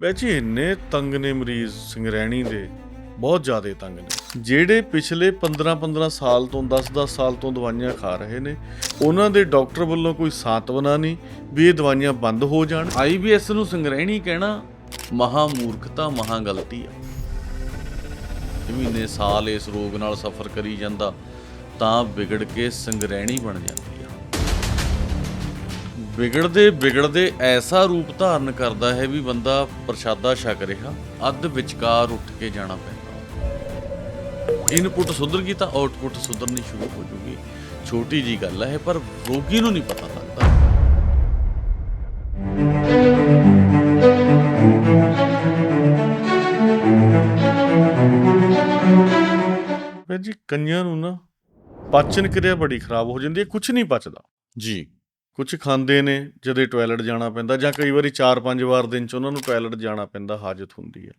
ਵੈਸੇ ਇੰਨੇ ਤੰਗ ਨੇ ਮਰੀਜ਼ ਸੰਗਰੈਣੀ ਦੇ। ਬਹੁਤ ਜ਼ਿਆਦਾ ਤੰਗ ਨੇ। ਜਿਹੜੇ ਪਿਛਲੇ 15-15 ਸਾਲ ਤੋਂ 10-10 ਸਾਲ ਤੋਂ ਦਵਾਈਆਂ ਖਾ ਰਹੇ ਨੇ, ਉਹਨਾਂ ਦੇ ਡਾਕਟਰ ਵੱਲੋਂ ਕੋਈ ਸਾਂਤਵਨਾ ਨਹੀਂ ਵੀ ਇਹ ਦਵਾਈਆਂ ਬੰਦ ਹੋ ਜਾਣ। ਆਈਬੀਐਸ ਨੂੰ ਸੰਗ੍ਰਹਿਣੀ ਕਹਿਣਾ ਮਹਾ ਮੂਰਖਤਾ, ਮਹਾ ਗਲਤੀ ਆ। ਮਹੀਨੇ ਸਾਲ ਇਸ ਰੋਗ ਨਾਲ ਸਫਰ ਕਰੀ ਜਾਂਦਾ, ਤਾਂ ਵਿਗੜ ਕੇ ਸੰਗ੍ਰਹਿਣੀ ਬਣ ਜਾਂਦੀ ਆ। ਵਿਗੜਦੇ ਵਿਗੜਦੇ ਐਸਾ ਰੂਪ ਧਾਰਨ ਕਰਦਾ ਹੈ ਵੀ ਬੰਦਾ ਪ੍ਰਸ਼ਾਦਾ ਛਕ ਰਿਹਾ ਅੱਧ ਵਿਚਕਾਰ ਉੱਠ ਕੇ ਜਾਣਾ ਪੈਂਦਾ। ਇਨਪੁਟ ਸੁਧਰ ਗਈ ਤਾਂ ਆਉਟਪੁੱਟ ਸੁਧਰਨੀ ਸ਼ੁਰੂ ਹੋ ਜੂਗੀ। ਛੋਟੀ ਜੀ ਗੱਲ ਹੈ ਪਰ ਰੋਗੀ ਨੂੰ ਨਹੀਂ ਪਤਾ ਲੱਗਦਾ। ਜੀ ਕਈਆਂ ਨੂੰ ਨਾ ਪਾਚਨ ਕਿਰਿਆ ਬੜੀ ਖਰਾਬ ਹੋ ਜਾਂਦੀ ਹੈ ਕੁਝ ਨਹੀਂ ਪਚਦਾ। ਜੀ। ਕੁਝ ਖਾਂਦੇ ਨੇ ਜਦੇ ਟਾਇਲਟ ਜਾਣਾ ਪੈਂਦਾ ਜਾਂ ਕਈ ਵਾਰੀ 4-5 ਵਾਰ ਦਿਨ ਚ ਉਹਨਾਂ ਨੂੰ ਟਾਇਲਟ ਜਾਣਾ ਪੈਂਦਾ ਹਾਜਤ ਹੁੰਦੀ ਹੈ।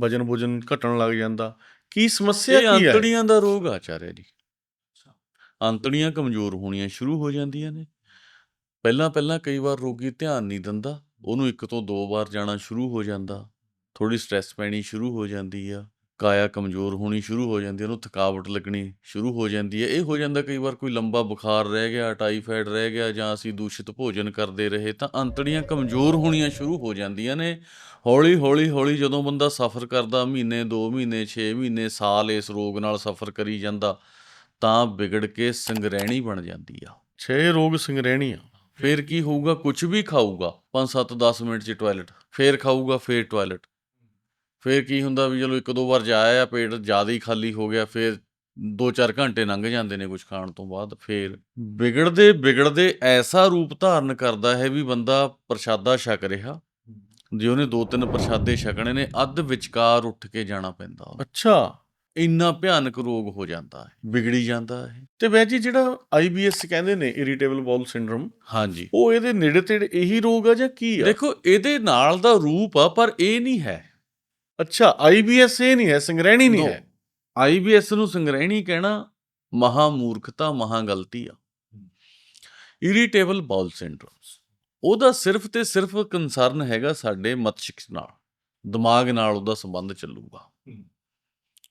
ਵਜਨ ਵੁਜਨ ਘਟਣ ਲੱਗ ਜਾਂਦਾ। ਕੀ ਸਮੱਸਿਆ ਕੀ ਹੈ? ਅੰਤੜੀਆਂ ਦਾ ਰੋਗ ਆਚਾਰਿਆ ਜੀ। ਅੰਤੜੀਆਂ ਕਮਜ਼ੋਰ ਹੋਣੀਆਂ ਸ਼ੁਰੂ ਹੋ ਜਾਂਦੀਆਂ ਨੇ। ਪਹਿਲਾਂ ਪਹਿਲਾਂ ਕਈ ਵਾਰ ਰੋਗੀ ਧਿਆਨ ਨਹੀਂ ਦਿੰਦਾ ਉਹਨੂੰ ਇੱਕ ਤੋਂ ਦੋ ਵਾਰ ਜਾਣਾ ਸ਼ੁਰੂ ਹੋ ਜਾਂਦਾ। ਥੋੜੀ ਸਟ੍ਰੈਸ ਪੈਣੀ ਸ਼ੁਰੂ ਹੋ ਜਾਂਦੀ ਆ। ਕਾਇਆ ਕਮਜ਼ੋਰ ਹੋਣੀ ਸ਼ੁਰੂ ਹੋ ਜਾਂਦੀ ਆ ਉਹਨੂੰ ਥਕਾਵਟ ਲੱਗਣੀ ਸ਼ੁਰੂ ਹੋ ਜਾਂਦੀ ਹੈ। ਇਹ ਹੋ ਜਾਂਦਾ ਕਈ ਵਾਰ ਕੋਈ ਲੰਬਾ ਬੁਖਾਰ ਰਹਿ ਗਿਆ ਟਾਈਫਾਇਡ ਰਹਿ ਗਿਆ ਜਾਂ ਅਸੀਂ ਦੂਸ਼ਿਤ ਭੋਜਨ ਕਰਦੇ ਰਹੇ ਤਾਂ ਅੰਤੜੀਆਂ ਕਮਜ਼ੋਰ ਹੋਣੀਆਂ ਸ਼ੁਰੂ ਹੋ ਜਾਂਦੀਆਂ ਨੇ। ਹੌਲੀ ਹੌਲੀ ਹੌਲੀ ਜਦੋਂ ਬੰਦਾ ਸਫ਼ਰ ਕਰਦਾ ਮਹੀਨੇ 2 ਮਹੀਨੇ 6 ਮਹੀਨੇ ਸਾਲ ਇਸ ਰੋਗ ਨਾਲ ਸਫ਼ਰ ਕਰੀ ਜਾਂਦਾ ਤਾਂ ਵਿਗੜ ਕੇ ਸੰਗ੍ਰਹਿਣੀ ਬਣ ਜਾਂਦੀ ਆ। ਛੇ ਰੋਗ ਸੰਗਰੈਣੀ ਆ ਫੇਰ ਕੀ ਹੋਊਗਾ? ਕੁਝ ਵੀ ਖਾਊਗਾ 5 7 10 ਮਿੰਟ ਚ ਟਾਇਲਟ ਫੇਰ ਖਾਊਗਾ ਫੇਰ ਟਾਇਲਟ ਫੇਰ ਕੀ ਹੁੰਦਾ ਵੀ ਚਲੋ ਇੱਕ ਦੋ ਵਾਰ ਜਾਇਆ ਆ ਪੇਟ ਜ਼ਿਆਦਾ ਹੀ ਖਾਲੀ ਹੋ ਗਿਆ ਫੇਰ 2-4 ਘੰਟੇ ਲੰਘ ਜਾਂਦੇ ਨੇ ਕੁਝ ਖਾਣ ਤੋਂ ਬਾਅਦ ਫੇਰ ਵਿਗੜਦੇ ਵਿਗੜਦੇ ਐਸਾ ਰੂਪ ਧਾਰਨ ਕਰਦਾ ਹੈ ਵੀ ਬੰਦਾ ਪ੍ਰਸ਼ਾਦਾ ਛਕ ਰਿਹਾ ਜੇ ਉਹਨੇ ਦੋ ਤਿੰਨ ਪ੍ਰਸ਼ਾਦੇ ਛਕਣੇ ਨੇ ਅੱਧ ਵਿਚਕਾਰ ਉੱਠ ਕੇ ਜਾਣਾ ਪੈਂਦਾ। ਅੱਛਾ। ਇੰਨਾ ਭਿਆਨਕ ਰੋਗ ਹੋ ਜਾਂਦਾ ਹੈ ਵਿਗੜੀ ਜਾਂਦਾ ਹੈ। ਤੇ ਵੈ ਜੀ ਜਿਹੜਾ ਆਈਬੀਐਸ ਕਹਿੰਦੇ ਨੇ ਇਰੀਟੇਬਲ ਬਾਉਲ ਸਿੰਡਰਮ ਹਾਂਜੀ। ਉਹ ਇਹਦੇ ਨੇੜੇ ਤੇੜੇ ਇਹੀ ਰੋਗ ਆ ਜਾਂ ਕੀ ਆ? ਦੇਖੋ ਇਹਦੇ ਨਾਲ ਦਾ ਰੂਪ ਆ ਪਰ ਇਹ ਨਹੀਂ ਹੈ। ਅੱਛਾ ਆਈਬੀਐਸ ਇਹ ਨਹੀਂ ਹੈ ਸੰਗਰੈਣੀ ਨਹੀਂ. ਹੈ। ਆਈਬੀਐਸ ਨੂੰ ਸੰਗ੍ਰਹਿਣੀ ਕਹਿਣਾ ਮਹਾ ਮੂਰਖਤਾ ਮਹਾ ਗਲਤੀ ਆ। ਇਰੀਟੇਬਲ ਬਾਉਲ ਸਿੰਡਰੋਮਸ ਉਹਦਾ ਸਿਰਫ ਤੇ ਸਿਰਫ ਕੰਸਰਨ ਹੈਗਾ ਸਾਡੇ ਮਸਤਿਸ਼ਕ ਨਾਲ। ਦਿਮਾਗ ਨਾਲ ਉਹਦਾ ਸੰਬੰਧ ਚੱਲੂਗਾ।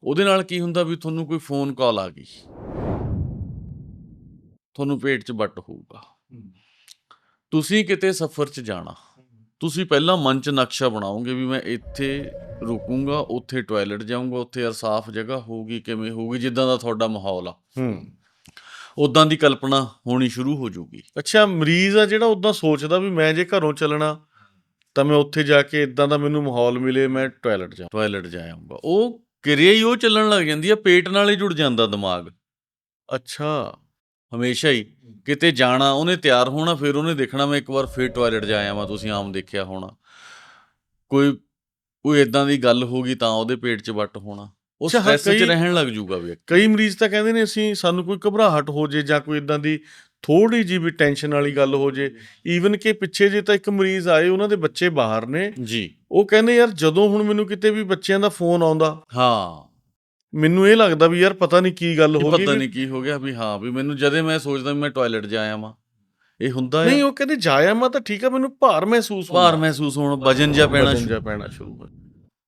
ਉਹਦੇ ਨਾਲ ਕੀ ਹੁੰਦਾ ਵੀ ਤੁਹਾਨੂੰ ਕੋਈ ਫੋਨ ਕਾਲ ਆ ਗਈ। ਤੁਹਾਨੂੰ ਪੇਟ 'ਚ ਵੱਟ ਹੋਊਗਾ। ਤੁਸੀਂ ਕਿਤੇ ਸਫ਼ਰ 'ਚ ਜਾਣਾ। ਤੁਸੀਂ ਪਹਿਲਾਂ ਮਨ 'ਚ ਨਕਸ਼ਾ ਬਣਾਓਗੇ ਵੀ ਮੈਂ ਇੱਥੇ ਰੁਕੂੰਗਾ ਉੱਥੇ ਟਾਇਲਟ ਜਾਊਂਗਾ ਉੱਥੇ ਯਾਰ ਸਾਫ਼ ਜਗ੍ਹਾ ਹੋਊਗੀ ਕਿਵੇਂ ਹੋਊਗੀ ਜਿੱਦਾਂ ਦਾ ਤੁਹਾਡਾ ਮਾਹੌਲ ਆ। ਹੂੰ। ਉਦਾਂ ਦੀ ਕਲਪਨਾ ਹੋਣੀ ਸ਼ੁਰੂ ਹੋ ਜਾਊਗੀ। ਅੱਛਾ ਮਰੀਜ਼ ਆ ਜਿਹੜਾ ਉਦਾਂ ਸੋਚਦਾ ਵੀ ਮੈਂ ਜੇ ਘਰੋਂ ਚੱਲਣਾ ਤਾਂ ਮੈਂ ਉੱਥੇ ਜਾ ਕੇ ਇਦਾਂ ਦਾ ਮੈਨੂੰ ਮਾਹੌਲ ਮਿਲੇ ਮੈਂ ਟਾਇਲਟ ਜਾ ਟਾਇਲਟ ਜਾ ਆਊਂਗਾ। ਉਹ ਕਿਰਿਆ ਹੀ ਉਹ ਚੱਲਣ ਲੱਗ ਜਾਂਦੀ ਆ ਪੇਟ ਨਾਲ ਹੀ ਜੁੜ ਜਾਂਦਾ ਦਿਮਾਗ। ਅੱਛਾ। ਹਮੇਸ਼ਾ ਹੀ। ਕਿਤੇ ਜਾਣਾ ਉਹਨੇ ਤਿਆਰ ਹੋਣਾ ਫਿਰ ਉਹਨੇ ਦੇਖਣਾ ਮੈਂ ਇੱਕ ਵਾਰ ਫਿਰ ਟਾਇਲਟ ਜਾ ਆਵਾਂ ਤੁਸੀਂ ਆਮ ਦੇਖਿਆ ਹੋਣਾ। ਕੋਈ ਕੋਈ ਇਦਾਂ ਦੀ ਗੱਲ ਹੋ ਗਈ ਤਾਂ ਉਹਦੇ ਪੇਟ 'ਚ ਵੱਟ ਹੋਣਾ। ਉਹ ਸਟ੍ਰੈਸ 'ਚ ਰਹਿਣ ਲੱਗ ਜਾਊਗਾ ਵੀ ਕਈ ਮਰੀਜ਼ ਤਾਂ ਕਹਿੰਦੇ ਨੇ ਅਸੀਂ ਸਾਨੂੰ ਕੋਈ ਘਬਰਾਹਟ ਹੋ ਜੇ ਜਾਂ ਕੋਈ ਇਦਾਂ ਦੀ ਥੋੜੀ ਜੀ ਵੀ ਟੈਨਸ਼ਨ ਵਾਲੀ ਗੱਲ ਹੋ ਜੇ। ਈਵਨ ਕਿ ਪਿੱਛੇ ਜੇ ਤਾਂ ਇੱਕ ਮਰੀਜ਼ ਆਏ ਉਹਨਾਂ ਦੇ ਬੱਚੇ ਬਾਹਰ ਨੇ। ਜੀ। ਉਹ ਕਹਿੰਦੇ ਯਾਰ ਜਦੋਂ ਹੁਣ ਮੈਨੂੰ ਕਿਤੇ ਵੀ ਬੱਚਿਆਂ ਦਾ ਫੋਨ ਆਉਂਦਾ ਹਾਂ। ਮੈਨੂੰ ਇਹ ਲੱਗਦਾ ਵੀ ਯਾਰ ਪਤਾ ਨਹੀਂ ਕੀ ਗੱਲ ਹੋ ਪਤਾ ਗਈ ਨਹੀਂ ਕੀ ਹੋ ਗਿਆ ਵੀ ਹਾਂ ਵੀ ਮੈਨੂੰ ਜਦੇ ਮੈਂ ਸੋਚਦਾ ਵੀ ਮੈਂ ਟਾਇਲਟ ਜਾ ਆਵਾਂ ਇਹ ਹੁੰਦਾ ਨਹੀਂ ਹੈ ਉਹ ਕਹਿੰਦੇ ਜਾਇਆ ਮੈਂ ਤਾਂ ਠੀਕ ਆ ਮੈਨੂੰ ਭਾਰ ਮਹਿਸੂਸ ਭਾਰ ਮਹਿਸੂਸ ਹੋਣ ਵਜਨ ਜਿਹਾ ਪੈਣਾ ਵਜਨ ਸ਼ੁਰੂ- ਜਿਹਾ ਪੈਣਾ ਸ਼ੁਰੂ ਹੋ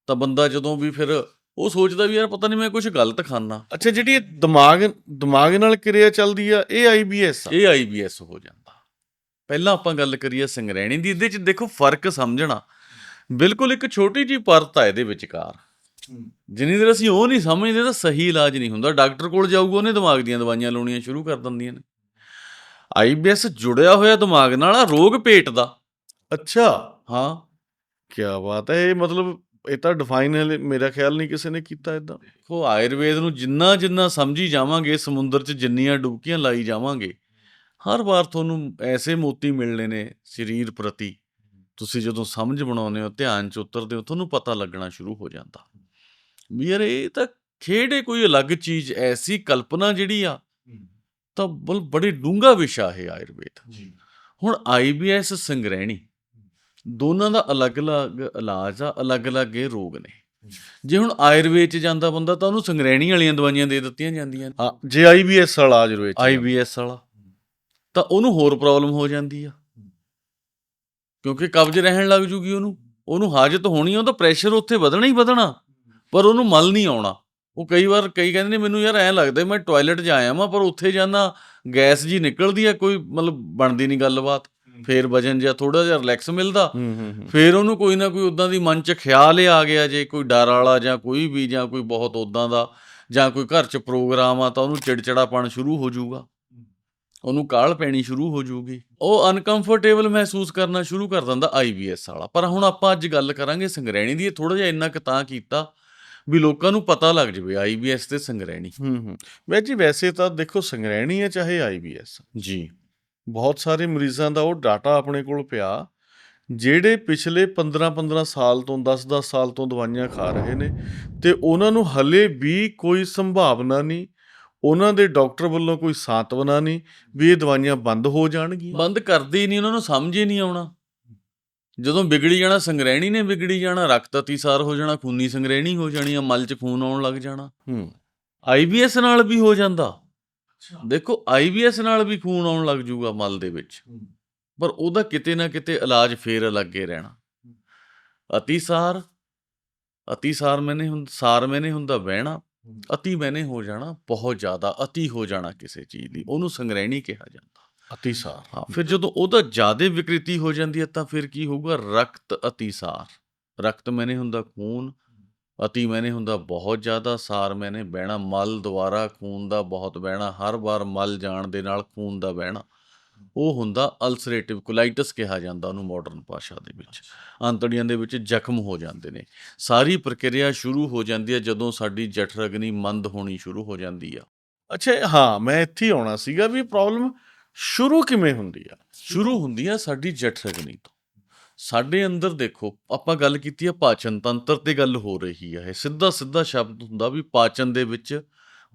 ਤਾਂ ਬੰਦਾ ਜਦੋਂ ਵੀ ਫਿਰ ਉਹ ਸੋਚਦਾ ਵੀ ਯਾਰ ਪਤਾ ਨਹੀਂ ਮੈਂ ਕੁਝ ਗਲਤ ਖਾਣਾ ਅੱਛਾ ਜਿਹੜੀ ਇਹ ਦਿਮਾਗ ਦਿਮਾਗ ਨਾਲ ਕਿਰਿਆ ਚੱਲਦੀ ਆ ਇਹ ਆਈਬੀਐਸ ਆ? ਇਹ ਆਈਬੀਐਸ ਹੋ ਜਾਂਦਾ। ਪਹਿਲਾਂ ਆਪਾਂ ਗੱਲ ਕਰੀਏ ਸੰਗਰੈਣੀ ਦੀ ਇਹਦੇ ਚ ਦੇਖੋ ਫ਼ਰਕ ਸਮਝਣਾ। ਬਿਲਕੁਲ ਇੱਕ ਛੋਟੀ ਜੀ ਪਰਤ ਆ ਇਹਦੇ ਵਿਚਕਾਰ। ਜਿੰਨੀ ਦੇਰ ਅਸੀਂ ਉਹ ਨਹੀਂ ਸਮਝਦੇ ਤਾਂ ਸਹੀ ਇਲਾਜ ਨਹੀਂ ਹੁੰਦਾ। ਡਾਕਟਰ ਕੋਲ ਜਾਊਗਾ ਉਹਨੇ ਦਿਮਾਗ ਦੀਆਂ ਦਵਾਈਆਂ ਲਾਉਣੀਆਂ ਸ਼ੁਰੂ ਕਰ ਦਿੰਦੀਆਂ ਨੇ। ਆਈਬੀਐਸ ਜੁੜਿਆ ਹੋਇਆ ਦਿਮਾਗ ਨਾਲ ਆ ਰੋਗ ਪੇਟ ਦਾ। ਅੱਛਾ। ਹਾਂ। ਕੀ ਬਾਤ ਹੈ ਇਹ ਮਤਲਬ ਇਹ ਤਾਂ ਡਿਫਾਈਨ ਮੇਰਾ ਖਿਆਲ ਨਹੀਂ ਕਿਸੇ ਨੇ ਕੀਤਾ ਇਦਾਂ ਦੇਖੋ ਆਯੁਰਵੇਦ ਨੂੰ ਜਿੰਨਾ ਜਿੰਨਾ ਸਮਝੀ ਜਾਵਾਂਗੇ ਸਮੁੰਦਰ 'ਚ ਜਿੰਨੀਆਂ ਡੁਬਕੀਆਂ ਲਾਈ ਜਾਵਾਂਗੇ ਹਰ ਵਾਰ ਤੁਹਾਨੂੰ ਐਸੇ ਮੋਤੀ ਮਿਲਣੇ ਨੇ ਸਰੀਰ ਪ੍ਰਤੀ। ਤੁਸੀਂ ਜਦੋਂ ਸਮਝ ਬਣਾਉਂਦੇ ਹੋ ਧਿਆਨ 'ਚ ਉਤਰਦੇ ਹੋ ਤੁਹਾਨੂੰ ਪਤਾ ਲੱਗਣਾ ਸ਼ੁਰੂ ਹੋ ਜਾਂਦਾ। ਯਾਰ ਇਹ ਤਾਂ ਖੇੜੇ ਕੋਈ ਅਲੱਗ ਚੀਜ਼ ਐਸੀ ਕਲਪਨਾ ਜਿਹੜੀ ਆ ਤਾਂ ਬਲ ਬੜੀ ਡੂੰਘਾ ਵਿਸ਼ਾ ਹੈ ਆਯੁਰਵੇਦ। ਜੀ। ਹੁਣ ਆਈਬੀਐਸ ਸੰਗ੍ਰਹਿਣੀ ਦੋਨਾਂ ਦਾ ਅਲੱਗ-ਅਲੱਗ ਇਲਾਜ ਆ ਅਲੱਗ-ਅਲੱਗ ਇਹ ਰੋਗ ਨੇ। ਜੇ ਹੁਣ ਆਯੁਰਵੇਦ ਚ ਜਾਂਦਾ ਬੰਦਾ ਤਾਂ ਉਹਨੂੰ ਸੰਗ੍ਰਹਿਣੀ ਵਾਲੀਆਂ ਦਵਾਈਆਂ ਦੇ ਦਿੱਤੀਆਂ ਜਾਂਦੀਆਂ ਹਾਂ ਜੇ ਆਈਬੀਐਸ ਵਾਲਾ ਜਰੂਰ ਆਈਬੀਐਸ ਵਾਲਾ। ਤਾਂ ਉਹਨੂੰ ਹੋਰ ਪ੍ਰੋਬਲਮ ਹੋ ਜਾਂਦੀ ਆ। ਕਿਉਂਕਿ ਕਬਜ਼ ਰਹਿਣ ਲੱਗ ਜੂਗੀ ਉਹਨੂੰ। ਉਹਨੂੰ ਹਾਜਤ ਹੋਣੀ ਆ, ਉਹਦਾ ਪ੍ਰੈਸ਼ਰ ਉੱਥੇ ਵਧਣਾ ਹੀ ਵਧਣਾ। ਪਰ ਉਹਨੂੰ ਮਲ ਨਹੀਂ ਆਉਣਾ। ਉਹ ਕਈ ਵਾਰ ਕਈ ਕਹਿੰਦੇ ਨੇ ਮੈਨੂੰ ਯਾਰ ਐਂ ਲੱਗਦਾ ਮੈਂ ਟਾਇਲਟ ਜਾ ਆਇਆ ਵਾਂ ਪਰ ਉੱਥੇ ਜਾਂਦਾ ਗੈਸ ਜੀ ਨਿਕਲਦੀ ਆ ਕੋਈ ਮਤਲਬ ਬਣਦੀ ਨਹੀਂ ਗੱਲਬਾਤ। ਫੇਰ ਵਜਨ ਜਿਹਾ ਥੋੜਾ ਜਿਹਾ ਰਿਲੈਕਸ ਮਿਲਦਾ। ਫੇਰ ਉਹਨੂੰ ਕੋਈ ਨਾ ਕੋਈ ਉਦਾਂ ਦੀ ਮਨ 'ਚ ਖਿਆਲ ਆ ਗਿਆ ਜੇ ਕੋਈ ਡਰ ਵਾਲਾ ਜਾਂ ਕੋਈ ਵੀ ਜਾਂ ਕੋਈ ਬਹੁਤ ਉਦਾਂ ਦਾ ਜਾਂ ਕੋਈ ਘਰ 'ਚ ਪ੍ਰੋਗਰਾਮ ਆ ਤਾਂ ਉਹਨੂੰ ਚਿੜਚਿੜਾਪਣ ਸ਼ੁਰੂ ਹੋ ਜਾਊਗਾ। ਉਹਨੂੰ ਕਾਹਲ ਪੈਣੀ ਸ਼ੁਰੂ ਹੋ ਜਾਊਗੀ। ਉਹ ਅਨਕੰਫਰਟੇਬਲ ਮਹਿਸੂਸ ਕਰਨਾ ਸ਼ੁਰੂ ਕਰ ਦਿੰਦਾ ਆਈਬੀਐਸ ਵਾਲਾ। ਪਰ ਹੁਣ ਆਪਾਂ ਅੱਜ ਗੱਲ ਕਰਾਂਗੇ ਸੰਗਰੈਣੀ ਦੀ ਥੋੜਾ ਜਿਹਾ ਇੰਨਾ ਕੁ ਤਾਂ ਕੀਤਾ। ਵੀ ਲੋਕਾਂ ਨੂੰ ਪਤਾ ਲੱਗ ਜਵੇ ਆਈਬੀਐਸ ਤੇ ਸੰਗਰੈਣੀ ਹੂੰ ਹੂੰ। ਵੈਸੇ ਜੀ ਵੈਸੇ ਤਾਂ ਦੇਖੋ ਸੰਗਰੈਣੀ ਹੈ ਚਾਹੇ ਆਈਬੀਐਸ ਜੀ। ਬਹੁਤ ਸਾਰੇ ਮਰੀਜ਼ਾਂ ਦਾ ਉਹ ਡਾਟਾ ਆਪਣੇ ਕੋਲ ਪਿਆ ਜਿਹੜੇ ਪਿਛਲੇ 15-15 ਸਾਲ ਤੋਂ 10-10 ਸਾਲ ਤੋਂ ਦਵਾਈਆਂ ਖਾ ਰਹੇ ਨੇ ਤੇ ਉਹਨਾਂ ਨੂੰ ਹਲੇ ਵੀ ਕੋਈ ਸੰਭਾਵਨਾ ਨਹੀਂ ਉਹਨਾਂ ਦੇ ਡਾਕਟਰ ਵੱਲੋਂ ਕੋਈ ਸਾਂਤਵਨਾ ਨਹੀਂ ਵੀ ਇਹ ਦਵਾਈਆਂ ਬੰਦ ਹੋ ਜਾਣਗੀਆਂ। ਬੰਦ ਕਰਦੇ ਹੀ ਨਹੀਂ ਉਹਨਾਂ ਨੂੰ ਸਮਝ ਹੀ ਨਹੀਂ ਆਉਣਾ। ਜਦੋਂ ਵਿਗੜੀ ਜਾਣਾ ਸੰਗਰੈਣੀ ਨੇ ਵਿਗੜੀ ਜਾਣਾ ਰਕਤ ਅਤੀਸਾਰ ਹੋ ਜਾਣਾ ਖੂਨੀ ਸੰਗਰੈਣੀ ਹੋ ਜਾਣੀ ਆ ਮਲ 'ਚ ਖੂਨ ਆਉਣ ਲੱਗ ਜਾਣਾ। ਹੂੰ। ਆਈਬੀਐਸ ਨਾਲ ਵੀ ਹੋ ਜਾਂਦਾ। ਦੇਖੋ ਆਈਬੀਐਸ ਨਾਲ ਵੀ ਖੂਨ ਆਉਣ ਲੱਗ ਜਾਊਗਾ ਮਲ ਦੇ ਵਿੱਚ। ਪਰ ਉਹਦਾ ਕਿਤੇ ਨਾ ਕਿਤੇ ਇਲਾਜ ਫੇਰ ਲੱਗੇ ਰਹਿਣਾ। ਅਤੀਸਾਰ ਅਤੀਸਾਰ ਮੈਨੇ ਹੁਣ ਸਾਰ ਮੈਨੇ ਹੁੰਦਾ ਵਹਿਣਾ ਅਤੀ ਮੈਨੇ ਹੋ ਜਾਣਾ ਬਹੁਤ ਜ਼ਿਆਦਾ ਅਤੀ ਹੋ ਜਾਣਾ ਕਿਸੇ ਚੀਜ਼ ਦੀ। ਉਹਨੂੰ ਸੰਗਰੈਣੀ ਕਿਹਾ ਜਾਂਦਾ। ਅਤੀਸਾਰ। ਹਾਂ ਫਿਰ ਜਦੋਂ ਉਹਦਾ ਜ਼ਿਆਦਾ ਵਿਕ੍ਰਿਤੀ ਹੋ ਜਾਂਦੀ ਹੈ ਤਾਂ ਫਿਰ ਕੀ ਹੋਊਗਾ? ਰਕਤ ਅਤੀਸਾਰ। ਰਕਤ ਮੈਨੇ ਹੁੰਦਾ ਖੂਨ ਅਤੀ ਮੈਨੇ ਹੁੰਦਾ ਬਹੁਤ ਜ਼ਿਆਦਾ ਸਾਰ ਮੈਨੇ ਬਹਿਣਾ ਮਲ ਦੁਆਰਾ ਖੂਨ ਦਾ ਬਹੁਤ ਬਹਿਣਾ ਹਰ ਵਾਰ ਮਲ ਜਾਣ ਦੇ ਨਾਲ ਖੂਨ ਦਾ ਬਹਿਣਾ। ਉਹ ਹੁੰਦਾ ਅਲਸਰੇਟਿਵ ਕੋਲਾਈਟਸ ਕਿਹਾ ਜਾਂਦਾ ਉਹਨੂੰ ਮਾਡਰਨ ਭਾਸ਼ਾ ਦੇ ਵਿੱਚ। ਅੰਤੜੀਆਂ ਦੇ ਵਿੱਚ ਜ਼ਖਮ ਹੋ ਜਾਂਦੇ ਨੇ। ਸਾਰੀ ਪ੍ਰਕਿਰਿਆ ਸ਼ੁਰੂ ਹੋ ਜਾਂਦੀ ਹੈ ਜਦੋਂ ਸਾਡੀ ਜਠਰਗਨੀ ਮੰਦ ਹੋਣੀ ਸ਼ੁਰੂ ਹੋ ਜਾਂਦੀ ਆ। ਅੱਛਾ ਹਾਂ ਮੈਂ ਇੱਥੇ ਆਉਣਾ ਸੀਗਾ ਵੀ ਪ੍ਰੋਬਲਮ ਸ਼ੁਰੂ ਕਿਵੇਂ ਹੁੰਦੀ ਆ? ਸ਼ੁਰੂ ਹੁੰਦੀ ਆ ਸਾਡੀ ਜਠਰਗਨੀ ਤੋਂ। ਸਾਡੇ ਅੰਦਰ ਦੇਖੋ, ਆਪਾਂ ਗੱਲ ਕੀਤੀ ਆ ਪਾਚਨ ਤੰਤਰ ਤੇ ਗੱਲ ਹੋ ਰਹੀ ਆ। ਇਹ ਸਿੱਧਾ ਸਿੱਧਾ ਸ਼ਬਦ ਹੁੰਦਾ ਵੀ ਪਾਚਨ ਦੇ ਵਿੱਚ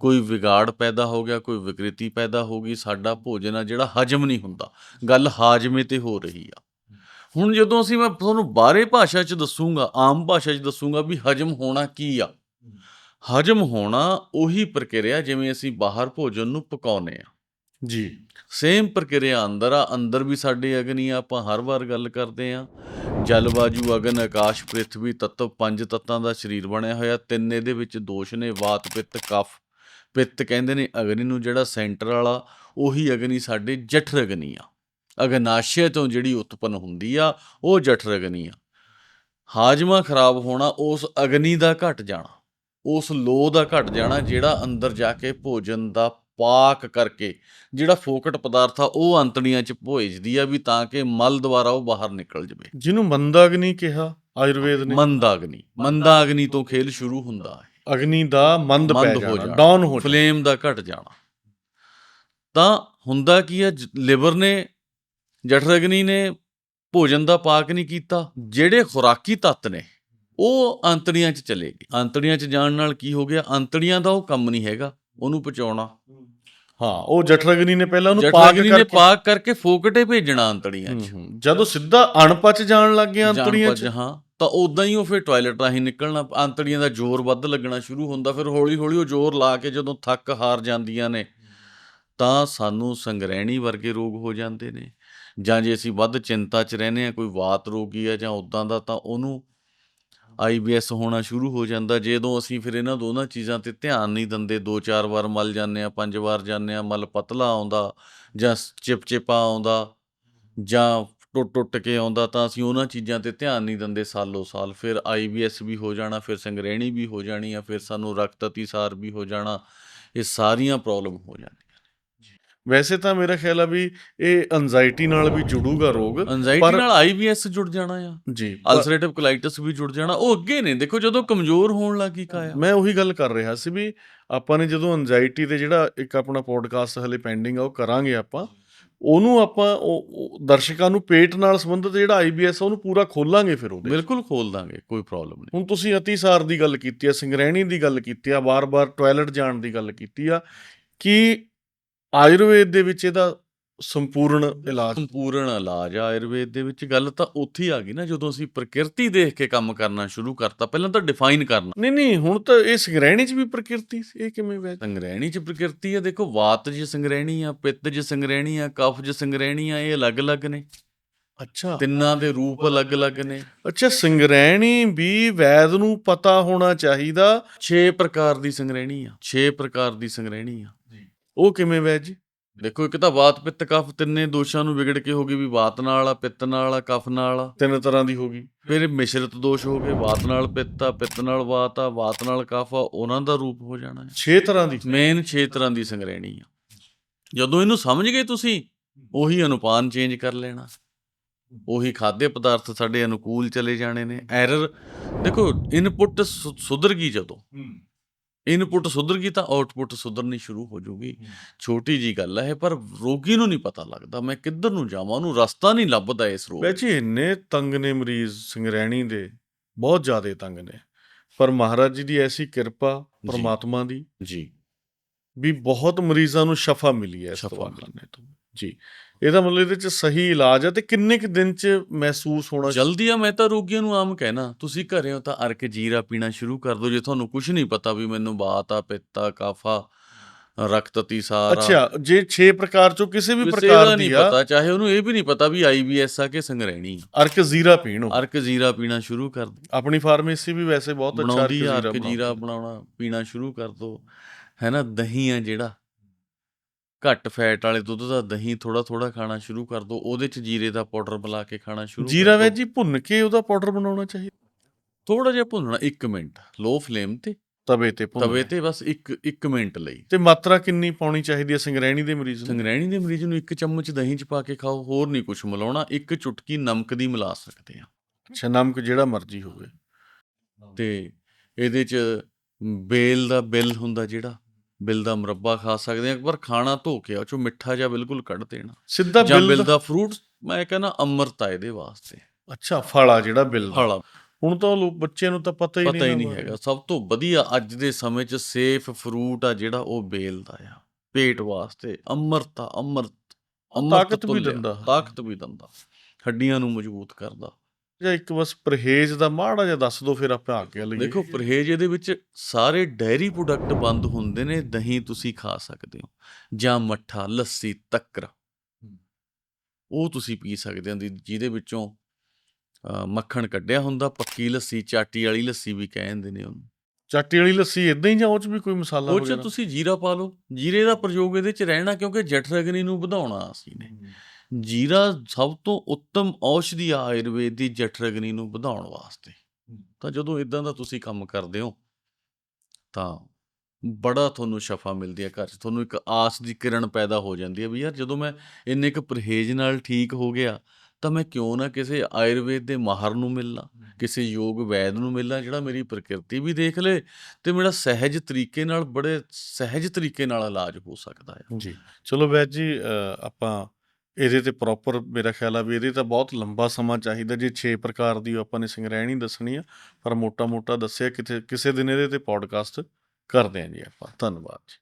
ਕੋਈ ਵਿਗਾੜ ਪੈਦਾ ਹੋ ਗਿਆ, ਕੋਈ ਵਿਕ੍ਰਿਤੀ ਪੈਦਾ ਹੋ ਗਈ, ਸਾਡਾ ਭੋਜਨ ਆ ਜਿਹੜਾ ਹਜਮ ਨਹੀਂ ਹੁੰਦਾ। ਗੱਲ ਹਾਜਮੇ ਤੇ ਹੋ ਰਹੀ ਆ। ਹੁਣ ਜਦੋਂ ਅਸੀਂ ਮੈਂ ਤੁਹਾਨੂੰ ਬਾਹਰੇ ਭਾਸ਼ਾ 'ਚ ਦੱਸੂਗਾ, ਆਮ ਭਾਸ਼ਾ 'ਚ ਦੱਸੂਗਾ ਵੀ ਹਜਮ ਹੋਣਾ ਕੀ ਆ। ਹਜਮ ਹੋਣਾ ਉਹੀ ਪ੍ਰਕਿਰਿਆ ਜਿਵੇਂ ਅਸੀਂ ਬਾਹਰ ਭੋਜਨ ਨੂੰ ਪਕਾਉਨੇ ਆ। ਜੀ। ਸੇਮ ਪ੍ਰਕਿਰਿਆ, ਅੰਦਰ ਆ ਅੰਦਰ ਵੀ ਸਾਡੇ ਅਗਨੀ ਆ, ਆਪਾਂ ਹਰ ਵਾਰ ਗੱਲ ਕਰਦੇ ਆ। ਜਲਵਾਯੂ ਅਗਨ, ਆਕਾਸ਼, ਪ੍ਰਿਥਵੀ ਤੱਤਵ, ਪੰਜ ਤੱਤਾਂ ਦਾ ਸਰੀਰ ਬਣਿਆ ਹੋਇਆ। ਤਿੰਨ ਇਹਦੇ ਵਿੱਚ ਦੋਸ਼ ਨੇ, ਵਾਤ, ਪਿੱਤ, ਕਫ। ਪਿੱਤ ਕਹਿੰਦੇ ਨੇ ਅਗਨੀ ਨੂੰ ਜਿਹੜਾ ਸੈਂਟਰ ਵਾਲਾ, ਉਹੀ ਅਗਨੀ ਸਾਡੇ ਜਠਰ ਅਗਨੀ ਆ। ਅਗਨਾਸ਼ਯ ਤੋਂ ਜਿਹੜੀ ਉਤਪੰਨ ਹੁੰਦੀ ਆ, ਉਹ ਜਠਰ ਅਗਨੀ ਆ। ਹਾਜਮਾ ਖਰਾਬ ਹੋਣਾ, ਉਸ ਅਗਨੀ ਦਾ ਘਟ ਜਾਣਾ। ਉਸ ਲੋ ਦਾ ਘਟ ਜਾਣਾ, ਜਿਹੜਾ ਅੰਦਰ ਜਾ ਕੇ ਭੋਜਨ ਦਾ ਪਾਕ ਕਰਕੇ ਜਿਹੜਾ ਫੋਕਟ ਪਦਾਰਥ ਆ ਉਹ ਅੰਤੜੀਆਂ 'ਚ ਭੇਜਦੀ ਆ ਵੀ ਤਾਂ ਕਿ ਮਲ ਦੁਆਰਾ ਉਹ ਬਾਹਰ ਨਿਕਲ ਜਵੇ। ਜਿਹਨੂੰ ਮੰਦਾਗਨੀ ਕਿਹਾ ਆਯੁਰਵੇਦ ਨੇ। ਮੰਦਾਗਨੀ। ਮੰਦਾਗਨੀ ਤੋਂ ਖੇਲ ਸ਼ੁਰੂ ਹੁੰਦਾ ਹੈ। ਅਗਨੀ ਦਾ ਮੰਦ ਪੈ ਜਾਣਾ ਡਾਊਨ ਹੋ ਫਲੇਮ ਦਾ ਘਟ ਜਾਣਾ। ਤਾਂ ਹੁੰਦਾ ਕੀ ਹੈ ਲਿਵਰ ਨੇ ਜਠਰਗਨੀ ਨੇ ਭੋਜਨ ਦਾ ਪਾਕ ਨਹੀਂ ਕੀਤਾ। ਜਿਹੜੇ ਖੁਰਾਕੀ ਤੱਤ ਨੇ ਉਹ ਅੰਤੜੀਆਂ 'ਚ ਚਲੇ ਗਏ। ਅੰਤੜੀਆਂ 'ਚ ਜਾਣ ਨਾਲ ਕੀ ਹੋ ਗਿਆ? ਅੰਤੜੀਆਂ ਦਾ ਉਹ ਕੰਮ ਨਹੀਂ ਹੈਗਾ। ਉਹਨੂੰ ਪਚਾਉਣਾ। ਹਾਂ ਉਹ ਜਠਰਗਨੀ ਨੇ ਪਹਿਲਾਂ ਉਹਨੂੰ ਪਾਕ ਜਠਰਗਨੀ ਨੇ ਕਰਕੇ ਪਾਕ ਕਰਕੇ ਫੋਕਟੇ ਭੇਜਣਾ ਅੰਤੜੀਆਂ 'ਚ। ਜਦੋਂ ਸਿੱਧਾ ਅਣਪਚ ਜਾਣ ਲੱਗ ਗਿਆ ਅੰਤੜੀਆਂ ਚ। ਹਾਂ। ਤਾਂ ਉਦਾਂ ਹੀ ਉਹ ਫਿਰ ਟਾਇਲਟ ਰਾਹੀਂ ਨਿਕਲਣਾ ਅੰਤੜੀਆਂ ਦਾ ਜ਼ੋਰ ਵੱਧ ਲੱਗਣਾ ਸ਼ੁਰੂ ਹੁੰਦਾ ਫਿਰ ਹੌਲੀ ਹੌਲੀ ਉਹ ਜ਼ੋਰ ਲਾ ਕੇ ਜਦੋਂ ਥੱਕ ਹਾਰ ਜਾਂਦੀਆਂ ਨੇ ਤਾਂ ਸਾਨੂੰ ਸੰਗਰੈਣੀ ਵਰਗੇ ਰੋਗ ਹੋ ਜਾਂਦੇ ਨੇ। ਜਾਂ ਜੇ ਅਸੀਂ ਵੱਧ ਚਿੰਤਾ 'ਚ ਰਹਿੰਦੇ ਆ ਕੋਈ ਵਾਤ ਰੋਗੀ ਆ ਜਾਂ ਉਦਾਂ ਦਾ ਤਾਂ ਉਹਨੂੰ ਆਈਬੀਐਸ ਹੋਣਾ ਸ਼ੁਰੂ ਹੋ ਜਾਂਦਾ। ਜਦੋਂ ਅਸੀਂ ਫਿਰ ਇਹਨਾਂ ਦੋਨਾਂ ਚੀਜ਼ਾਂ ਤੇ ਧਿਆਨ ਨਹੀਂ ਦਿੰਦੇ, ਦੋ ਚਾਰ ਵਾਰ ਮਲ ਜਾਂਦੇ ਆ ਪੰਜ ਵਾਰ ਜਾਂਦੇ ਆ ਮਲ ਪਤਲਾ ਆਉਂਦਾ ਜਾਂ ਚਿਪਚਿਪਾ ਆਉਂਦਾ ਜਾਂ ਟੁੱਟ ਟੁੱਟ ਕੇ ਆਉਂਦਾ ਤਾਂ ਅਸੀਂ ਉਹਨਾਂ ਚੀਜ਼ਾਂ ਤੇ ਧਿਆਨ ਨਹੀਂ ਦਿੰਦੇ ਸਾਲੋ ਸਾਲ। ਫਿਰ ਆਈਬੀਐਸ ਵੀ ਹੋ ਜਾਣਾ, ਫਿਰ ਸੰਗ੍ਰਹਿਣੀ ਵੀ ਹੋ ਜਾਣੀ ਆ ਫਿਰ ਸਾਨੂੰ ਰਕਤ ਅਤੀਸਾਰ ਵੀ ਹੋ ਜਾਣਾ, ਇਹ ਸਾਰੀਆਂ ਪ੍ਰੋਬਲਮ ਹੋ ਜਾਣੀਆਂ। ਵੈਸੇ ਤਾਂ ਮੇਰਾ ਖਿਆਲ ਆ ਵੀ ਇਹ ਐਂਜ਼ਾਈਟੀ ਨਾਲ ਵੀ ਜੁੜੂਗਾ ਰੋਗ ਐਂਜ਼ਾਈਟੀ ਪਰ- ਨਾਲ ਆਈਬੀਐਸ ਜੁੜ ਜਾਣਾ ਆ। ਜੀ ਅਲਸਰੇਟਿਵ ਕੋਲਾਈਟਿਸ ਵੀ ਜੁੜ ਜਾਣਾ। ਉਹ ਅੱਗੇ ਨੇ ਦੇਖੋ ਜਦੋਂ ਕਮਜ਼ੋਰ ਹੋਣ ਲੱਗੀ ਕਾਇਆ। ਮੈਂ ਉਹੀ ਗੱਲ ਕਰ ਰਿਹਾ ਸੀ ਵੀ ਆਪਾਂ ਨੇ ਜਦੋਂ ਐਂਜ਼ਾਈਟੀ ਤੇ ਜਿਹੜਾ ਇੱਕ ਆਪਣਾ ਪੋਡਕਾਸਟ ਹਲੇ ਪੈਂਡਿੰਗ ਆ ਉਹ ਕਰਾਂਗੇ ਆਪਾਂ ਉਹਨੂੰ ਆਪਾਂ ਉਹ ਦਰਸ਼ਕਾਂ ਨੂੰ ਪੇਟ ਨਾਲ ਸੰਬੰਧਿਤ ਜਿਹੜਾ ਆਈਬੀਐਸ ਉਹਨੂੰ ਪੂਰਾ ਖੋਲਾਂਗੇ ਫਿਰ ਉਹਦੇ। ਬਿਲਕੁਲ ਖੋਲ ਦਾਂਗੇ ਕੋਈ ਪ੍ਰੋਬਲਮ ਨਹੀਂ। ਹੁਣ ਤੁਸੀਂ ਅਤੀਸਾਰ ਦੀ ਗੱਲ ਕੀਤੀ ਆ ਸੰਗਰੈਣੀ ਦੀ ਗੱਲ ਕੀਤੀ ਆ ਵਾਰ-ਵਾਰ ਟਾਇਲਟ ਜਾਣ ਦੀ ਗੱਲ ਕੀਤੀ ਆ ਕਿ ਆਯੁਰਵੇਦ ਦੇ ਵਿੱਚ ਇਹਦਾ ਸੰਪੂਰਨ ਇਲਾਜ। ਸੰਪੂਰਨ ਇਲਾਜ ਆ ਆਯੁਰਵੇਦ ਦੇ ਵਿੱਚ। ਗੱਲ ਤਾਂ ਉੱਥੇ ਆ ਗਈ ਨਾ ਜਦੋਂ ਅਸੀਂ ਪ੍ਰਕਿਰਤੀ ਦੇਖ ਕੇ ਕੰਮ ਕਰਨਾ ਸ਼ੁਰੂ ਕਰਤਾ ਪਹਿਲਾਂ ਤਾਂ ਡਿਫਾਈਨ ਕਰਨਾ। ਨਹੀਂ ਨਹੀਂ ਹੁਣ ਤਾਂ ਇਹ ਸੰਗਰੈਣੀ 'ਚ ਵੀ ਪ੍ਰਕਿਰਤੀ ਸੀ ਇਹ ਕਿਵੇਂ ਵੈ ਸੰਗ੍ਰਹਿਣੀ ਚ ਪ੍ਰਕਿਰਤੀ ਆ ਦੇਖੋ ਵਾਤ ਚ ਸੰਗ੍ਰਹਿਣੀ ਆ ਪਿੱਤ ਚ ਸੰਗ੍ਰਹਿਣੀ ਆ ਕਫ ਚ ਸੰਗ੍ਰਹਿਣੀ ਆ ਇਹ ਅਲੱਗ-ਅਲੱਗ ਨੇ। ਅੱਛਾ। ਤਿੰਨਾਂ ਦੇ ਰੂਪ ਅਲੱਗ-ਅਲੱਗ ਨੇ। ਅੱਛਾ ਸਿੰਗਰੈਣੀ ਵੀ ਵੈਦ ਨੂੰ ਪਤਾ ਹੋਣਾ ਚਾਹੀਦਾ। 6 ਪ੍ਰਕਾਰ ਦੀ ਸੰਗ੍ਰਹਿਣੀ ਆ 6 ਪ੍ਰਕਾਰ ਦੀ ਸੰਗ੍ਰਹਿਣੀ ਆ। ਉਹ ਕਿਵੇਂ ਵੈਦ ਜੀ? ਦੇਖੋ ਇੱਕ ਤਾਂ ਵਾਤ ਪਿੱਤ ਕਫ ਤਿੰਨੇ ਦੋਸ਼ਾਂ ਨੂੰ ਵਿਗੜ ਕੇ ਹੋ ਗਈ ਵੀ ਵਾਤ ਨਾਲ ਆ ਪਿੱਤ ਨਾਲ ਆ ਕਫ ਨਾਲ ਆ। ਤਿੰਨ ਤਰ੍ਹਾਂ ਦੀ ਹੋ ਗਈ। ਫਿਰ ਮਿਸ਼ਰਤ ਦੋਸ਼ ਹੋ ਗਏ ਵਾਤ ਨਾਲ ਪਿੱਤ ਆ ਪਿੱਤ ਨਾਲ ਵਾਤ ਆ ਵਾਤ ਨਾਲ ਕਫ ਆ ਉਹਨਾਂ ਦਾ ਰੂਪ ਹੋ ਜਾਣਾ ਹੈ। 6 ਤਰ੍ਹਾਂ ਦੀ। ਮੇਨ 6 ਤਰ੍ਹਾਂ ਦੀ ਸੰਗ੍ਰਹਿਣੀ ਆ। ਜਦੋਂ ਇਹਨੂੰ ਸਮਝ ਗਏ ਤੁਸੀਂ ਉਹੀ ਅਨੁਪਾਨ ਚੇਂਜ ਕਰ ਲੈਣਾ। ਉਹੀ ਖਾଦ୍य ਪਦਾਰਥ ਸਾਡੇ ਅਨੁਕੂਲ ਚਲੇ ਜਾਣੇ ਨੇ। ਐਰਰ ਦੇਖੋ ਇਨਪੁਟ ਸੁਧਰ ਗਈ ਜਦੋਂ। ਇਨਪੁਟ ਸੁਧਰ ਗਈ ਤਾਂ ਆਉਟਪੁੱਟ ਸੁਧਰਨੀ ਸ਼ੁਰੂ ਹੋ ਜਾਊਗੀ ਛੋਟੀ ਜੀ ਗੱਲ ਹੈ ਪਰ ਰੋਗੀ ਨੂੰ ਨਹੀਂ ਪਤਾ ਲੱਗਦਾ ਮੈਂ ਕਿੱਧਰ ਨੂੰ ਜਾਵਾਂ ਉਹਨੂੰ ਰਸਤਾ ਨਹੀਂ ਲੱਭਦਾ ਇਸ ਰੋਗ ਜੀ ਇੰਨੇ ਤੰਗ ਨੇ ਮਰੀਜ਼ ਸਿੰਗਰੈਣੀ ਦੇ ਬਹੁਤ ਜ਼ਿਆਦਾ ਤੰਗ ਨੇ। ਪਰ ਮਹਾਰਾਜ ਜੀ ਦੀ ਐਸੀ ਕਿਰਪਾ ਪਰਮਾਤਮਾ ਦੀ ਜੀ। ਵੀ ਬਹੁਤ ਮਰੀਜ਼ਾਂ ਨੂੰ ਸ਼ਫਾ ਮਿਲੀ ਹੈ ਇਸ ਤੋਂ। ਜੀ। ਇਹਦਾ ਮਤਲਬ ਇਹਦੇ ਚ ਸਹੀ ਇਲਾਜ ਹੈ ਤੇ ਕਿੰਨੇ ਕੁ ਦਿਨ ਚ ਮਹਿਸੂਸ ਹੋਣਾ ਜਲਦੀ ਆ ਮੈਂ ਤਾਂ ਰੋਗੀਆਂ ਨੂੰ ਆਮ ਕਹਿਣਾ। ਤੁਸੀਂ ਘਰੇ ਹੋ ਤਾਂ ਅਰਕ ਜੀਰਾ ਪੀਣਾ ਸ਼ੁਰੂ ਕਰ ਦਿਓ। ਜੇ ਤੁਹਾਨੂੰ ਕੁਝ ਨਹੀਂ ਪਤਾ ਵੀ ਮੈਨੂੰ ਬਾਤ ਆ ਪਿੱਤ ਕਾਫਾ ਰਕਤ ਅਤੀਸਾਰ ਆ। ਅੱਛਾ ਜੇ 6 ਪ੍ਰਕਾਰ ਚੋਂ ਕਿਸੇ ਵੀ ਪ੍ਰਕਾਰ ਦਾ ਦੀ ਨਹੀਂ ਆ ਪਤਾ ਚਾਹੇ ਉਹਨੂੰ ਇਹ ਵੀ ਨਹੀਂ ਪਤਾ ਵੀ ਆਈਬੀਐਸ ਆ ਕਿ ਸੰਗਰਹਿਣੀ ਅਰਕ ਜ਼ੀਰਾ ਪੀਣੋ। ਅਰਕ ਜੀਰਾ ਪੀਣਾ ਸ਼ੁਰੂ ਕਰ ਦਿਓ। ਆਪਣੀ ਫਾਰਮੇਸੀ ਵੀ ਵੈਸੇ ਬਹੁਤ ਅੱਛਾ ਅਰਕ ਜੀਰਾ ਬਣਾਉਣਾ ਪੀਣਾ ਸ਼ੁਰੂ ਕਰ ਦੋ ਹੈ ਨਾ ਦਹੀਂ ਆ ਜਿਹੜਾ। ਘੱਟ ਫੈਟ ਵਾਲੇ ਦੁੱਧ ਦਾ ਦਹੀਂ ਥੋੜਾ ਥੋੜਾ ਖਾਣਾ ਸ਼ੁਰੂ ਕਰ ਦੋ ਉਹਦੇ ਚ ਜੀਰੇ ਦਾ ਪਾਊਡਰ ਮਿਲਾ ਕੇ ਖਾਣਾ ਸ਼ੁਰੂ ਜੀਰਾ ਕਰ ਵੈ ਦਿਓ। ਜੀ ਭੁੰਨ ਕੇ ਉਹਦਾ ਪਾਊਡਰ ਬਣਾਉਣਾ ਚਾਹੀਦਾ ਥੋੜਾ ਜਿਹਾ ਭੁੰਨਣਾ 1 ਮਿੰਟ। ਲੋ ਫਲੇਮ ਤੇ ਤਵੇ ਤੇ ਭੁੰਨਣਾ। ਤਵੇ ਤੇ ਬਸ 1 1 ਮਿੰਟ ਲਈ। ਤੇ ਮਾਤਰਾ ਕਿੰਨੀ ਪਾਉਣੀ ਚਾਹੀਦੀ ਹੈ ਸਿੰਗਰੈਣੀ ਦੇ ਮਰੀਜ਼ ਨੂੰ? ਸੰਗਰੈਣੀ ਦੇ ਮਰੀਜ਼ ਨੂੰ ਇੱਕ ਚਮਚ ਦਹੀਂ ਚ ਪਾ ਕੇ ਖਾਓ ਹੋਰ ਨਹੀਂ ਕੁਝ ਮਿਲਾਉਣਾ। ਇੱਕ ਚੁਟਕੀ ਨਮਕ ਦੀ ਮਿਲਾ ਸਕਦੇ ਆ ਅੱਛਾ ਨਮਕ ਜਿਹੜਾ ਮਰਜ਼ੀ ਹੋਵੇ। ਤੇ ਇਹਦੇ ਚ ਬੇਲ ਦਾ ਬਿੱਲ ਹੁੰਦਾ ਜਿਹੜਾ ਬਿੱਲ ਦਾ ਮੁਰੱਬਾ ਖਾ ਸਕਦੇ ਆ ਪਰ ਖਾਣਾ ਧੋ ਕੇ ਉਹ ਚੋਂ ਮਿੱਠਾ ਜਿਹਾ ਬਿਲਕੁਲ ਕੱਢ ਦੇਣਾ। ਸਿੱਧਾ ਜਾਂ ਬਿੱਲ ਦਾ ਫਰੂਟ ਮੈਂ ਕਹਿੰਦਾ ਅੰਮ੍ਰਿਤ ਇਹਦੇ ਵਾਸਤੇ। ਅੱਛਾ ਫਲ ਜਿਹੜਾ ਬਿੱਲ ਫਲ। ਹੁਣ ਤਾਂ ਲੋਕ ਬੱਚਿਆਂ ਨੂੰ ਤਾਂ ਪਤਾ ਹੀ ਨਹੀਂ ਪਤਾ ਹੀ ਨਹੀਂ ਹੈਗਾ। ਸਭ ਤੋਂ ਵਧੀਆ ਅੱਜ ਦੇ ਸਮੇਂ 'ਚ ਸੇਫ ਫਰੂਟ ਆ ਜਿਹੜਾ ਉਹ ਬੇਲ ਦਾ ਆ। ਪੇਟ ਵਾਸਤੇ ਅੰਮ੍ਰਿਤ ਆ ਅੰਮ੍ਰਿਤ ਅੰਮ੍ਰਿਤ ਤਾਕਤ ਵੀ ਦਿੰਦਾ। ਤਾਕਤ ਵੀ ਦਿੰਦਾ। ਹੱਡੀਆਂ ਨੂੰ ਮਜ਼ਬੂਤ ਕਰਦਾ। ਜਾਂ ਇੱਕ ਬਸ ਪਰਹੇਜ਼ ਦਾ ਮਾੜਾ ਜਿਹਾ ਦੱਸ ਦਿਓ ਫਿਰ ਆਪਾਂ ਅੱਗੇ ਲਈਏ ਦੇਖੋ ਪਰਹੇਜ ਇਹਦੇ ਵਿੱਚ ਸਾਰੇ ਡੈਰੀ ਪ੍ਰੋਡਕਟ ਬੰਦ ਹੁੰਦੇ ਨੇ ਦਹੀਂ ਤੁਸੀਂ ਖਾ ਸਕਦੇ ਹੋ ਜਾਂ ਮੱਠਾ ਲੱਸੀ ਤੱਕਰ। ਉਹ ਤੁਸੀਂ ਪੀ ਸਕਦੇ ਹੋ ਜਿਹਦੇ ਵਿੱਚੋਂ ਮੱਖਣ ਕੱਢਿਆ ਹੁੰਦਾ ਪੱਕੀ ਲੱਸੀ ਚਾਟੀ ਵਾਲੀ ਲੱਸੀ ਵੀ ਕਹਿੰਦੇ ਨੇ ਉਹਨੂੰ। ਚਾਟੀ ਵਾਲੀ ਲੱਸੀ ਇਦਾਂ ਹੀ ਜਾਂ ਉਹ ਚ ਵੀ ਕੋਈ ਮਸਾਲਾ ਉਹ ਚ ਵਗੈਰਾ? ਤੁਸੀਂ ਜੀਰਾ ਪਾ ਲਓ। ਜੀਰੇ ਦਾ ਪ੍ਰਯੋਗ ਇਹਦੇ ਚ ਰਹਿਣਾ ਕਿਉਂਕਿ ਜਠਰਗਨੀ ਨੂੰ ਵਧਾਉਣਾ ਅਸੀਂ ਨੇ। ਜੀਰਾ ਸਭ ਤੋਂ ਉੱਤਮ ਔਸ਼ਧੀ ਆ ਆਯੁਰਵੇਦ ਦੀ ਜਠਰਗਨੀ ਨੂੰ ਵਧਾਉਣ ਵਾਸਤੇ। ਤਾਂ ਜਦੋਂ ਇਦਾਂ ਦਾ ਤੁਸੀਂ ਕੰਮ ਕਰਦੇ ਹੋ ਤਾਂ ਬੜਾ ਤੁਹਾਨੂੰ ਸ਼ਫਾ ਮਿਲਦੀ ਹੈ ਘਰ 'ਚ। ਤੁਹਾਨੂੰ ਇੱਕ ਆਸ ਦੀ ਕਿਰਨ ਪੈਦਾ ਹੋ ਜਾਂਦੀ ਹੈ ਵੀ ਯਾਰ ਜਦੋਂ ਮੈਂ ਇੰਨੇ ਕੁ ਪਰਹੇਜ਼ ਨਾਲ ਠੀਕ ਹੋ ਗਿਆ ਤਾਂ ਮੈਂ ਕਿਉਂ ਨਾ ਕਿਸੇ ਆਯੁਰਵੇਦ ਦੇ ਮਾਹਰ ਨੂੰ ਮਿਲਣਾ ਕਿਸੇ ਯੋਗ ਵੈਦ ਨੂੰ ਮਿਲਣਾ ਜਿਹੜਾ ਮੇਰੀ ਪ੍ਰਕਿਰਤੀ ਵੀ ਦੇਖ ਲੇ ਤੇ ਮੇਰਾ ਸਹਿਜ ਤਰੀਕੇ ਨਾਲ ਬੜੇ ਸਹਿਜ ਤਰੀਕੇ ਨਾਲ ਇਲਾਜ ਹੋ ਸਕਦਾ ਹੈ ਜੀ। ਚਲੋ ਵੈਦ ਜੀ ਆਪਾਂ ਇਹਦੇ ਤੇ ਪ੍ਰੋਪਰ ਮੇਰਾ ਖਿਆਲ ਆ ਵੀ ਇਹਦੇ ਤਾਂ ਬਹੁਤ ਲੰਬਾ ਸਮਾਂ ਚਾਹੀਦਾ, ਜੇ 6 ਪ੍ਰਕਾਰ ਦੀ ਆਪਾਂ ਨੇ ਸੰਗ੍ਰਹਿਣੀ ਦੱਸਣੀ ਆ, ਪਰ ਮੋਟਾ ਮੋਟਾ ਦੱਸਿਆ ਕਿਤੇ ਕਿਸੇ ਦਿਨ ਇਹਦੇ ਤੇ ਪੋਡਕਾਸਟ ਕਰਦੇ ਆਂ ਜੀ ਆਪਾਂ। ਧੰਨਵਾਦ ਜੀ।